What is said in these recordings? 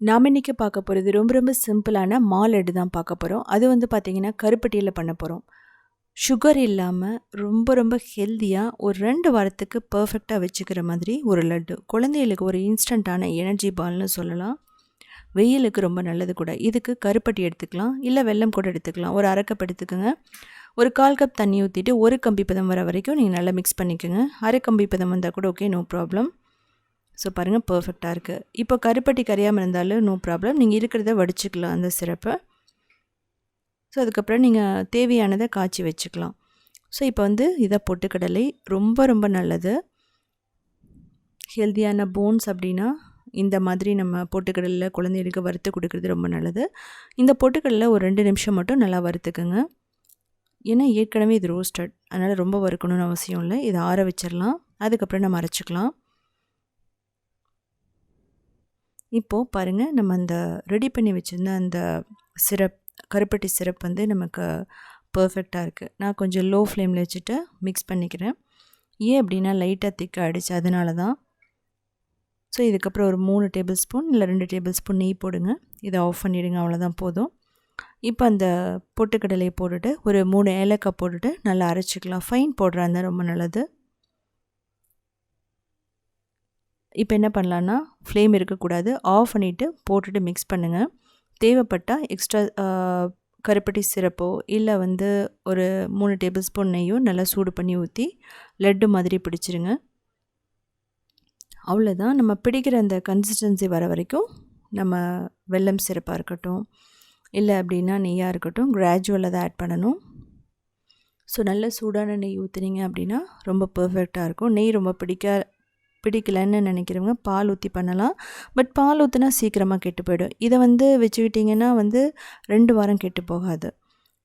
நாம் இன்றைக்கி பார்க்க போகிறது ரொம்ப ரொம்ப சிம்பிளான மாலெட்டு தான் பார்க்க போகிறோம் அது வந்து பார்த்திங்கன்னா கருப்பட்டியில் பண்ண போகிறோம் சுகர் இல்லாமல் ரொம்ப ரொம்ப ஹெல்த்தியாக ஒரு ரெண்டு வாரத்துக்கு பர்ஃபெக்டாக வச்சுக்கிற மாதிரி ஒரு லட்டு. குழந்தைகளுக்கு ஒரு இன்ஸ்டண்ட்டான எனர்ஜி பால்னு சொல்லலாம். வெயிலுக்கு ரொம்ப நல்லது கூட. இதுக்கு கருப்பட்டி எடுத்துக்கலாம். இல்லை வெள்ளம் கூட எடுத்துக்கலாம். ஒரு அரை கப் எடுத்துக்கோங்க. ஒரு கால் கப் தண்ணி ஊற்றிட்டு ஒரு கம்பி பதம் வர வரைக்கும் நீங்கள் நல்லா மிக்ஸ் பண்ணிக்கோங்க. அரை கம்பி பதம் வந்தால் கூட ஓகே நோ ப்ராப்ளம் ஸோ பாருங்கள் பர்ஃபெக்டாக இருக்குது இப்போ கருப்பட்டி கரையாமல் இருந்தாலும் நோ ப்ராப்ளம் நீங்கள் இருக்கிறத வடிச்சுக்கலாம் அந்த சிறப்பை. ஸோ அதுக்கப்புறம் நீங்கள் தேவையானதை காய்ச்சி வச்சுக்கலாம். ஸோ இப்போ வந்து இதை பொட்டுக்கடலை ரொம்ப ரொம்ப நல்லது. ஹெல்த்தியான போன்ஸ் அப்படின்னா இந்த மாதிரி நம்ம பொட்டுக்கடலில் குழந்தைகளுக்கு வறுத்து கொடுக்குறது ரொம்ப நல்லது. இந்த பொட்டுக்கடலில் ஒரு ரெண்டு நிமிஷம் மட்டும் நல்லா வறுத்துக்குங்க. ஏன்னா ஏற்கனவே இது ரோஸ்டட் அதனால் ரொம்ப வறுக்கணும்னு அவசியம் இல்லை. இதை ஆற வச்சிடலாம். அதுக்கப்புறம் நம்ம அரைச்சிக்கலாம். இப்போது பாருங்கள் நம்ம அந்த ரெடி பண்ணி வச்சுருந்த அந்த சிரப் கருப்பட்டி சிரப் வந்து நமக்கு பர்ஃபெக்டாக இருக்குது நான் கொஞ்சம் லோ ஃப்ளேமில் வச்சுட்டு மிக்ஸ் பண்ணிக்கிறேன். ஏன் அப்படின்னா லைட்டாக திக்க ஆகிடுச்சு அதனால தான். ஸோ இதுக்கப்புறம் ஒரு மூணு டேபிள் ஸ்பூன் இல்லை ரெண்டு டேபிள் ஸ்பூன் நெய் போடுங்க. இதை ஆஃப் பண்ணிவிடுங்க அவ்வளோதான் போதும். இப்போ அந்த பொட்டுக்கடலையை போட்டுட்டு ஒரு மூணு ஏலக்காய் போட்டுட்டு நல்லா அரைச்சிக்கலாம். ஃபைன் போடுறா இருந்தால் ரொம்ப நல்லது. இப்போ என்ன பண்ணலான்னா ஃப்ளேம் இருக்கக்கூடாது. ஆஃப் பண்ணிவிட்டு போட்டுட்டு மிக்ஸ் பண்ணுங்கள் தேவைப்பட்டால் எக்ஸ்ட்ரா கருப்பட்டி சிரப்போ இல்லை வந்து ஒரு மூணு டேபிள் ஸ்பூன் நெய்யோ நல்லா சூடு பண்ணி ஊற்றி லட்டு மாதிரி பிடிச்சிருங்க. அவ்வளோதான் நம்ம பிடிக்கிற அந்த கன்சிஸ்டன்சி வர வரைக்கும் நம்ம வெல்லம் சிறப்பாக இருக்கட்டும் இல்லை அப்படின்னா நெய்யாக இருக்கட்டும் கிராஜுவலாக தான் ஆட் பண்ணணும். ஸோ நல்ல சூடான நெய் ஊற்றுனீங்க அப்படின்னா ரொம்ப பர்ஃபெக்டாக இருக்கும். நெய் ரொம்ப பிடிக்க பிடிக்கலன்னு நினைக்கிறவங்க பால் ஊற்றி பண்ணலாம். பட் பால் ஊற்றினா சீக்கிரமாக கெட்டு போயிடும். இதை வந்து வச்சுக்கிட்டிங்கன்னா வந்து ரெண்டு வாரம் கெட்டு போகாது.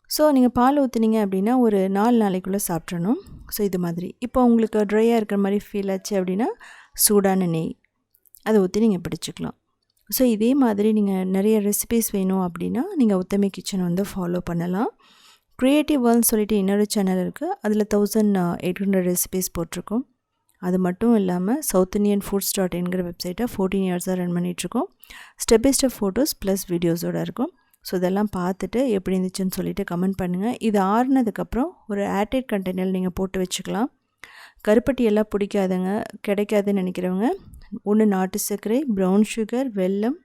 ஸோ நீங்கள் பால் ஊற்றுனீங்க அப்படின்னா ஒரு நாலு நாளைக்குள்ளே சாப்பிட்றணும் ஸோ இது மாதிரி. இப்போ உங்களுக்கு ட்ரையாக இருக்கிற மாதிரி ஃபீல் ஆச்சு அப்படின்னா சூடான நெய். அதை ஊற்றி நீங்கள் பிடிச்சிக்கலாம். ஸோ இதே மாதிரி நீங்கள் நிறைய ரெசிபீஸ் வேணும் அப்படின்னா நீங்கள் உத்தமி கிச்சன் வந்து ஃபாலோ பண்ணலாம். க்ரியேட்டிவ் வேர்ல்னு சொல்லிட்டு இன்னொரு சேனல் இருக்குது அதில் தௌசண்ட் எயிட் ஹண்ட்ரட் ரெசிபீஸ் போட்டிருக்கோம். அது மட்டும் இல்லாமல் சவுத் இண்டியன் ஃபுட்ஸ் டாட் என்கிற வெப்சைட்டை ஃபோர்டீன் இயர்ஸாக ரன் பண்ணிகிட்ருக்கோம் step by step photos plus வீடியோஸோடு இருக்கும். ஸோ இதெல்லாம் பார்த்துட்டு எப்படி இருந்துச்சுன்னு சொல்லிவிட்டு கமெண்ட் பண்ணுங்கள் இது ஆறுனதுக்கப்புறம் ஒரு ஏர்டைட் கண்டெய்னர் நீங்கள் போட்டு வச்சுக்கலாம். கருப்பட்டி எல்லாம் பிடிக்காதுங்க கிடைக்காதுன்னு நினைக்கிறவங்க. ஒன்று நாட்டு சர்க்கரை ப்ரௌன் சுகர் வெல்லம்.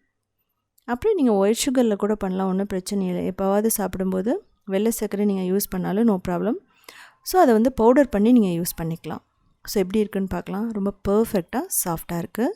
அப்புறம் நீங்கள் ஒயிட் சுகரில் கூட பண்ணலாம் ஒன்றும் பிரச்சனை இல்லை. எப்போவாவது சாப்பிடும்போது வெள்ளை சர்க்கரை நீங்கள் யூஸ் பண்ணாலும் நோ ப்ராப்ளம் ஸோ அதை வந்து பவுடர் பண்ணி நீங்கள் யூஸ் பண்ணிக்கலாம். ஸோ எப்படி இருக்குன்னு பார்க்கலாம். ரொம்ப பர்ஃபெக்டாக சாஃப்டாக இருக்குது